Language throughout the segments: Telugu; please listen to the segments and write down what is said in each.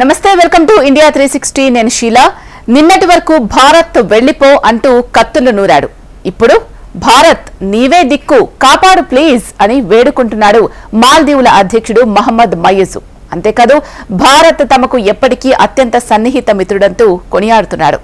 Namaste welcome to India three sixty. నేను షీలా. నిన్నటి వరకు భారత్ వెళ్ళిపో అంటూ కత్తులు నూరాడు. ఇప్పుడు భారత్ నీవే దిక్కు కాపాడు ప్లీజ్ అని వేడుకుంటున్నాడు మాల్దీవుల అధ్యక్షుడు మహమ్మద్ మయజు అంతేకాదు భారత్ తమకు ఎప్పటికీ అత్యంత సన్నిహిత మిత్రుడంటూ కొనియాడుతున్నాడు.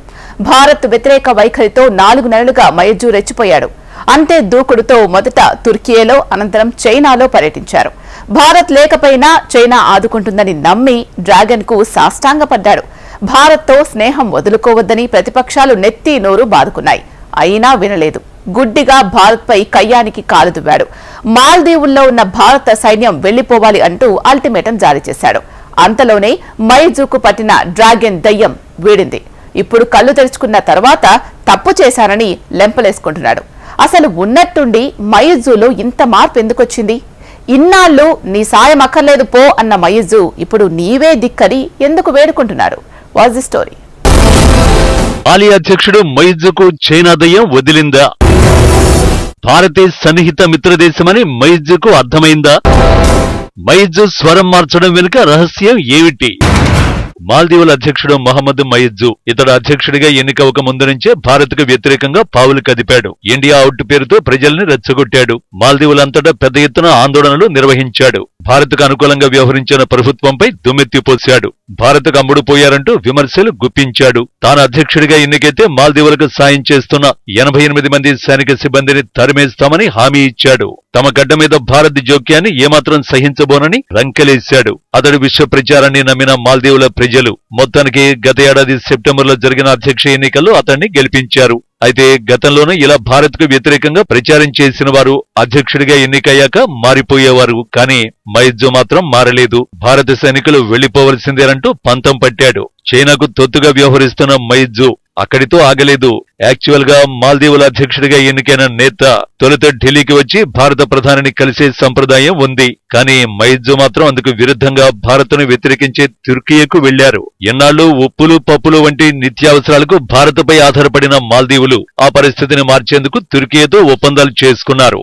భారత్ వ్యతిరేక వైఖరితో నాలుగు నెలలుగా మయజు రెచ్చిపోయాడు. అంతే దూకుడుతో మొదట తుర్కియేలో అనంతరం చైనాలో పర్యటించారు. భారత్ లేకపోయినా చైనా ఆదుకుంటుందని నమ్మి డ్రాగన్కు సాష్టాంగపడ్డాడు. భారత్తో స్నేహం వదులుకోవద్దని ప్రతిపక్షాలు నెత్తి నోరు బాదుకున్నాయి. అయినా వినలేదు. గుడ్డిగా భారత్పై కయ్యానికి కాలు దువ్వాడు. మాల్దీవుల్లో ఉన్న భారత సైన్యం వెళ్ళిపోవాలి అంటూ అల్టిమేటం జారీ చేశాడు. అంతలోనే మైజూకు పట్టిన డ్రాగన్ దయ్యం వీడింది. ఇప్పుడు కళ్ళు తెరుచుకున్న తర్వాత తప్పు చేశానని లెంపలేసుకుంటున్నాడు. అసలు ఉన్నట్టుండి మయుజులో ఇంత మార్పు ఎందుకు వచ్చింది ఇన్నాళ్ళు నీ సాయం అక్కర్లేదు పో అన్న మయుజు ఇప్పుడు నీవే దిక్కని ఎందుకు వేడుకుంటున్నారు? వాజ్ ది స్టోరీ మాలి అధ్యక్షుడు మైజుకు చైనా దయ్యం వదిలిందా? భారతీయ సన్నిహిత మిత్రదేశమని మైజుకు అర్థమైందా? మైజు స్వరం మార్చడం వెనుక రహస్యం ఏమిటి? మాల్దీవుల అధ్యక్షుడు మహమ్మద్ మయిజ్జు ఇతడు అధ్యక్షుడిగా ఎన్నికవక ముందు నుంచే భారత్కు వ్యతిరేకంగా పావులు కదిపాడు. ఇండియా అవుట్ పేరుతో ప్రజల్ని రెచ్చగొట్టాడు. మాల్దీవులంతటా పెద్ద ఎత్తున ఆందోళనలు నిర్వహించాడు. భారత్కు అనుకూలంగా వ్యవహరించిన ప్రభుత్వంపై దుమ్మెత్తిపోశాడు భారత్కు అమ్ముడుపోయారంటూ విమర్శలు గుప్పించాడు. తాను అధ్యక్షుడిగా ఎన్నికైతే మాల్దీవులకు సాయం చేస్తున్న ఎనభై ఎనిమిది మంది సైనిక సిబ్బందిని తరిమేస్తామని హామీ ఇచ్చాడు. తమ గడ్డ మీద భారత్ జోక్యాన్ని ఏమాత్రం సహించబోనని రంకెలేశాడు. అతడు విశ్వ ప్రచారాన్ని నమ్మిన మాల్దీవుల ప్రజలు. మొత్తానికి గత ఏడాది సెప్టెంబర్లో జరిగిన అధ్యక్ష ఎన్నికల్లో అతన్ని గెలిపించారు. అయితే గతంలోనూ ఇలా భారత్కు వ్యతిరేకంగా ప్రచారం చేసిన వారు అధ్యక్షుడిగా ఎన్నికయ్యాక మారిపోయేవారు. కానీ మైజ్జో మాత్రం మారలేదు. భారత సైనికులు వెళ్ళిపోవలసిందేనంటూ పంతం పట్టాడు. చైనాకు తొత్తుగా వ్యవహరిస్తున్న మైజు అక్కడితో ఆగలేదు. యాక్చువల్గా మాల్దీవుల అధ్యక్షుడిగా ఎన్నికైన నేత తొలుత ఢిల్లీకి వచ్చి భారత ప్రధానిని కలిసే సంప్రదాయం ఉంది. కానీ మైజు మాత్రం అందుకు విరుద్ధంగా భారత్ను వ్యతిరేకించే తుర్కియకు వెళ్ళారు ఎన్నాళ్ళు ఉప్పులు పప్పులు వంటి నిత్యావసరాలకు భారత్పై ఆధారపడిన మాల్దీవులు ఆ పరిస్థితిని మార్చేందుకు తుర్కియతో ఒప్పందాలు చేసుకున్నారు.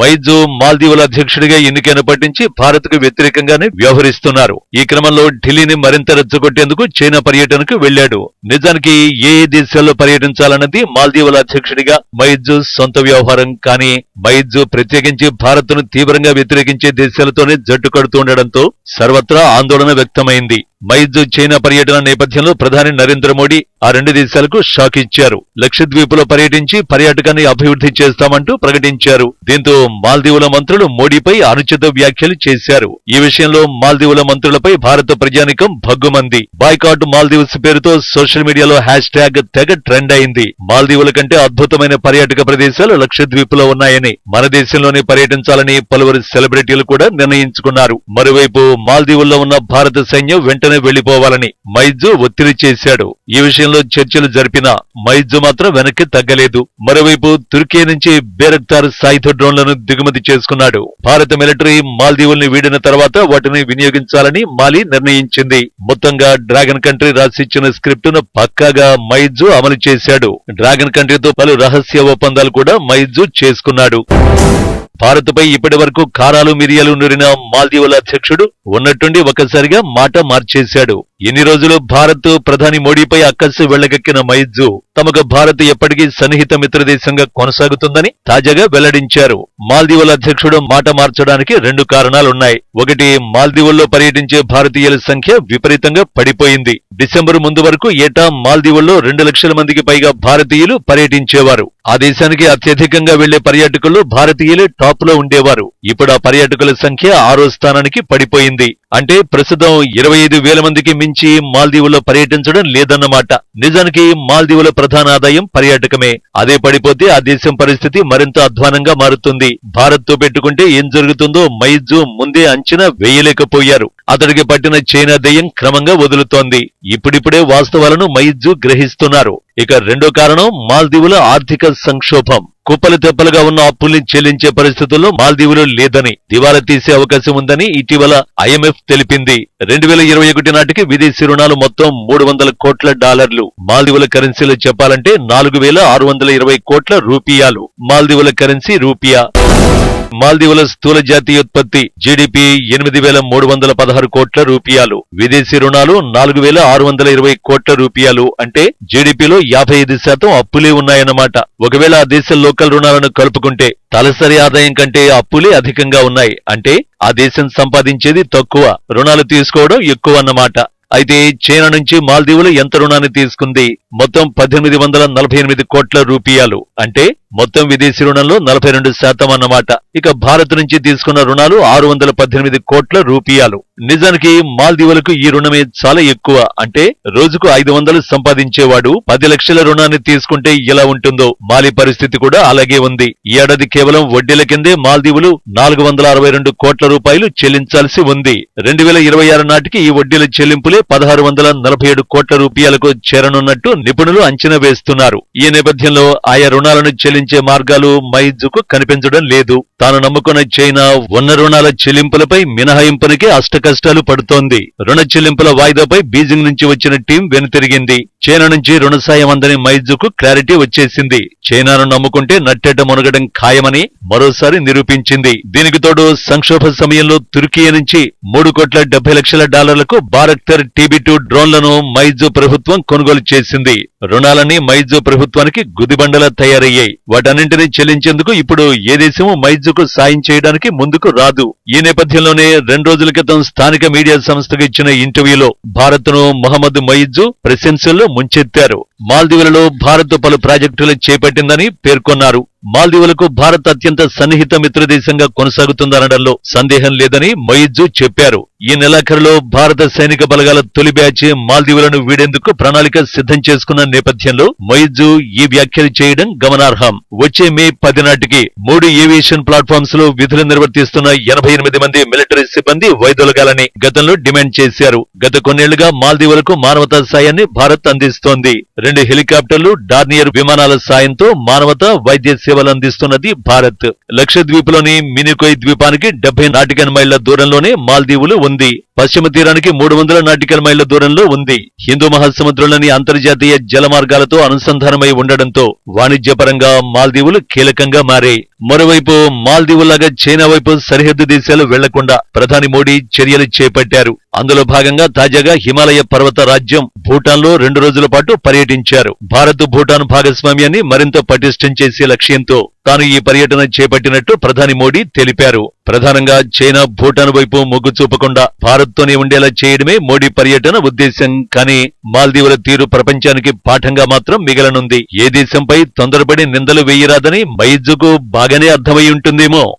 మైజో మాల్దీవుల అధ్యక్షుడిగా ఎన్నికైన పట్టించి భారత్కు వ్యతిరేకంగానే వ్యవహరిస్తున్నారు. ఈ క్రమంలో ఢిల్లీని మరింత రెచ్చగొట్టేందుకు చైనా పర్యటనకు వెళ్ళాడు నిజానికి ఏ ఏ దేశాల్లో పర్యటించాలన్నది మాల్దీవుల అధ్యక్షుడిగా మైజు సొంత వ్యవహారం కానీ మైజు ప్రత్యేకించి భారత్ను తీవ్రంగా వ్యతిరేకించే దేశాలతోనే జట్టు కడుతుండడంతో సర్వత్రా ఆందోళన వ్యక్తమైంది. మైజు చైనా పర్యటన నేపథ్యంలో ప్రధాని నరేంద్ర మోడీ ఆ రెండు దేశాలకు షాక్ ఇచ్చారు. లక్షద్వీపులో పర్యటించి పర్యాటకాన్ని అభివృద్ధి చేస్తామంటూ ప్రకటించారు. దీంతో మాల్దీవుల మంత్రులు మోడీపై అనుచిత వ్యాఖ్యలు చేశారు. ఈ విషయంలో మాల్దీవుల మంత్రులపై భారత ప్రజానికం భగ్గుమంది. బాయ్కాట్ మాల్దీవ్స్ పేరుతో సోషల్ మీడియాలో హ్యాష్ ట్యాగ్ తెగ ట్రెండ్ అయింది. మాల్దీవుల కంటే అద్భుతమైన పర్యాటక ప్రదేశాలు లక్షద్వీపులో ఉన్నాయని మన దేశంలోనే పర్యటించాలని పలువురు సెలబ్రిటీలు కూడా నిర్ణయించుకున్నారు. మరోవైపు మాల్దీవుల్లో ఉన్న భారత సైన్యం వెంట వెంటనే వెళ్ళిపోవాలని మైజు ఒత్తిడి చేశాడు. ఈ విషయంలో చర్చలు జరిపినా మైజు మాత్రం వెనక్కి తగ్గలేదు. మరోవైపు తుర్కీ నుంచి బేరక్తార్ సాయుధ డ్రోన్లను దిగుమతి చేసుకున్నాడు. భారత మిలిటరీ మాల్దీవుల్ని వీడిన తర్వాత వాటిని వినియోగించాలని మాలి నిర్ణయించింది. మొత్తంగా డ్రాగన్ కంట్రీ రాసిచ్చిన స్క్రిప్ట్ను పక్కాగా మైజు అమలు చేశాడు. డ్రాగన్ కంట్రీతో పలు రహస్య ఒప్పందాలు కూడా మైజు చేసుకున్నాడు. భారత్పై ఇప్పటి వరకు కారాలు మిరియాలు నూరిన మాల్దీవుల అధ్యక్షుడు ఉన్నట్టుండి ఒక్కసారిగా మాట మార్చేశాడు. ఎన్ని రోజులు భారత్ ప్రధాని మోడీపై అక్కస్సు వెళ్ళగక్కిన మైజు? తమకు భారత్ ఎప్పటికీ సన్నిహిత మిత్రదేశంగా కొనసాగుతుందని తాజాగా వెల్లడించారు. మాల్దీవుల అధ్యక్షుడు మాట మార్చడానికి రెండు కారణాలున్నాయి. ఒకటి మాల్దీవుల్లో పర్యటించే భారతీయుల సంఖ్య విపరీతంగా పడిపోయింది. డిసెంబర్ ముందు వరకు ఏటా మాల్దీవుల్లో రెండు లక్షల మందికి పైగా భారతీయులు పర్యటించేవారు. ఆ దేశానికి అత్యధికంగా వెళ్ళే పర్యాటకులు భారతీయులే టాప్లో ఉండేవారు. ఇప్పుడు ఆ పర్యాటకుల సంఖ్య ఆరో స్థానానికి పడిపోయింది. అంటే ప్రస్తుతం ఇరవై ఐదు వేల మందికి మించి మాల్దీవుల్లో పర్యటించడం లేదన్నమాట. నిజానికి మాల్దీవుల ప్రధాన ఆదాయం పర్యాటకమే. అదే పడిపోతే ఆ దేశం పరిస్థితి మరింత అధ్వానంగా మారుతుంది. భారత్తో పెట్టుకుంటే ఏం జరుగుతుందో మైజు ముందే అంచనా వేయలేకపోయారు. అతడికి పట్టిన చైనా దయ్యం క్రమంగా వదులుతోంది. ఇప్పుడిప్పుడే వాస్తవాలను మైజు గ్రహిస్తున్నారు. ఇక రెండో కారణం మాల్దీవుల ఆర్థిక సంక్షోభం. కుప్పలు తెప్పలుగా ఉన్న అప్పుల్ని చెల్లించే పరిస్థితుల్లో మాల్దీవులు లేదని దివాలా తీసే అవకాశం ఉందని ఇటీవల ఐఎంఎఫ్ తెలిపింది. రెండు వేల ఇరవై ఒకటి నాటికి విదేశీ రుణాలు మొత్తం మూడు వందల కోట్ల డాలర్లు. మాల్దీవుల కరెన్సీలో చెప్పాలంటే నాలుగు వేల ఆరు వందల ఇరవై కోట్ల రూపియాలు. మాల్దీవుల కరెన్సీ రూపియా. మాల్దీవుల స్థూల జాతీయోత్పత్తి జీడిపి ఎనిమిది వేల మూడు వందల పదహారు కోట్ల రూపాయలు. విదేశీ రుణాలు నాలుగు వేల ఆరు వందల ఇరవై కోట్ల రూపాయలు అంటే జీడిపిలో యాభై ఐదు శాతం అప్పులే ఉన్నాయన్నమాట. ఒకవేళ ఆ దేశ లోకల్ రుణాలను కలుపుకుంటే తలసరి ఆదాయం కంటే అప్పులే అధికంగా ఉన్నాయి. అంటే ఆ దేశం సంపాదించేది తక్కువ రుణాలు తీసుకోవడం ఎక్కువ అన్నమాట. అయితే చైనా నుంచి మాల్దీవులు ఎంత రుణాన్ని తీసుకుంది? మొత్తం పద్దెనిమిది వందల నలభై ఎనిమిది కోట్ల రూపాయలు. అంటే మొత్తం విదేశీ రుణంలో నలభై రెండు శాతం అన్నమాట. ఇక భారత్ నుంచి తీసుకున్న రుణాలు ఆరు వందల పద్దెనిమిది కోట్ల రూపాయలు. నిజానికి మాల్దీవులకు ఈ రుణమే చాలా ఎక్కువ. అంటే రోజుకు ఐదు వందలు సంపాదించేవాడు పది లక్షల రుణాన్ని తీసుకుంటే ఎలా ఉంటుందో. మాలి పరిస్థితి కూడా అలాగే ఉంది. ఈ ఏడాది కేవలం వడ్డీల కిందే మాల్దీవులు నాలుగు వందల అరవై రెండు కోట్ల రూపాయలు చెల్లించాల్సి ఉంది. రెండు వేల ఇరవై ఆరు నాటికి ఈ వడ్డీల చెల్లింపులే పదహారు వందల నలభై ఏడు కోట్ల రూపాయలకు చేరనున్నట్టు నిపుణులు అంచనా వేస్తున్నారు. ఈ నేపథ్యంలో ఆయా రుణాలను చెల్లించే మార్గాలు మైజుకు కనిపించడం లేదు. తాను నమ్ముకున్న చైనా ఉన్న రుణాల చెల్లింపులపై మినహాయింపునికి అష్టకష్టాలు పడుతోంది. రుణ చెల్లింపుల వాయిదాపై బీజింగ్ నుంచి వచ్చిన టీం వెనుతిరిగింది. చైనా నుంచి రుణ సాయం అందని మైజుకు క్లారిటీ వచ్చేసింది. చైనాను నమ్ముకుంటే నట్టేట మునగడం ఖాయమని మరోసారి నిరూపించింది. దీనికి తోడు సంక్షోభ సమయంలో తుర్కియా నుంచి మూడు కోట్ల డెబ్బై లక్షల డాలర్లకు భారక్తర్ టీబీ టూ డ్రోన్లను మైజు ప్రభుత్వం కొనుగోలు చేసింది. రుణాలన్నీ మైజు ప్రభుత్వానికి గుదిబండలా తయారయ్యాయి. వాటన్నింటినీ చెల్లించేందుకు ఇప్పుడు ఏ దేశమూ మైజుకు సాయం చేయడానికి ముందుకు రాదు. ఈ నేపథ్యంలోనే రెండు రోజుల క్రితం స్థానిక మీడియా సంస్థకు ఇచ్చిన ఇంటర్వ్యూలో భారత్ను మహమ్మద్ మొహమ్మద్ ప్రశంసల్లో ముంచెత్తారు. మాల్దీవులలో భారత్ పలు ప్రాజెక్టులు చేపట్టిందని పేర్కొన్నారు. మాల్దీవులకు భారత్ అత్యంత సన్నిహిత మిత్రదేశంగా కొనసాగుతుందనడంలో సందేహం లేదని మొయిజు చెప్పారు. ఈ నెలాఖరులో భారత సైనిక బలగాల తొలి బ్యాచ్ మాల్దీవులను వీడేందుకు ప్రణాళిక సిద్ధం చేసుకున్న నేపథ్యంలో మొయిజు ఈ వ్యాఖ్యలు చేయడం గమనార్హం. వచ్చే మే పది నాటికి మూడు ఏవియేషన్ ప్లాట్ఫామ్స్లో విధులు నిర్వర్తిస్తున్న ఎనభై ఎనిమిది మంది మిలిటరీ సిబ్బంది వైదొలగాలని గతంలో డిమాండ్ చేశారు. గత కొన్నేళ్ళుగా మాల్దీవులకు మానవతా సాయాన్ని భారత్ అందిస్తోంది. రెండు హెలికాప్టర్లు డార్నియర్ విమానాల సాయంతో మానవతా వైద్య సేవలు అందిస్తున్నది భారత్. లక్షద్వీప్లోని మినికోయ్ ద్వీపానికి డెబ్బై నాటికల్ మైళ్ళ దూరంలోనే మాల్దీవులు ఉంది. పశ్చిమ తీరానికి మూడు వందల నాటికల్ మైళ్ళ దూరంలో ఉంది. హిందూ మహాసముద్రంలోని అంతర్జాతీయ జల మార్గాలతో అనుసంధానమై ఉండడంతో వాణిజ్యపరంగా మాల్దీవులు కీలకంగా మారాయి. మరోవైపు మాల్దీవులాగా చైనా వైపు సరిహద్దు దేశాలు వెళ్ళకుండా ప్రధాని మోడీ చర్యలు చేపట్టారు. అందులో భాగంగా తాజాగా హిమాలయ పర్వత రాజ్యం భూటాన్లో రెండు రోజుల పాటు పర్యటించారు. భారత్ భూటాన్ భాగస్వామ్యాన్ని మరింత పటిష్టం చేసే లక్ష్యంతో తాను ఈ పర్యటన చేపట్టినట్టు ప్రధాని మోడీ తెలిపారు. ప్రధానంగా చైనా భూటాన్ వైపు మొగ్గు చూపకుండా భారత్తోనే ఉండేలా చేయడమే మోడీ పర్యటన ఉద్దేశం కానీ మాల్దీవుల తీరు ప్రపంచానికి పాఠంగా మాత్రం మిగలనుంది. ఏ దేశంపై తొందరపడి నిందలు వేయరాదని మైజుకు బాగానే అర్థమై ఉంటుందేమో.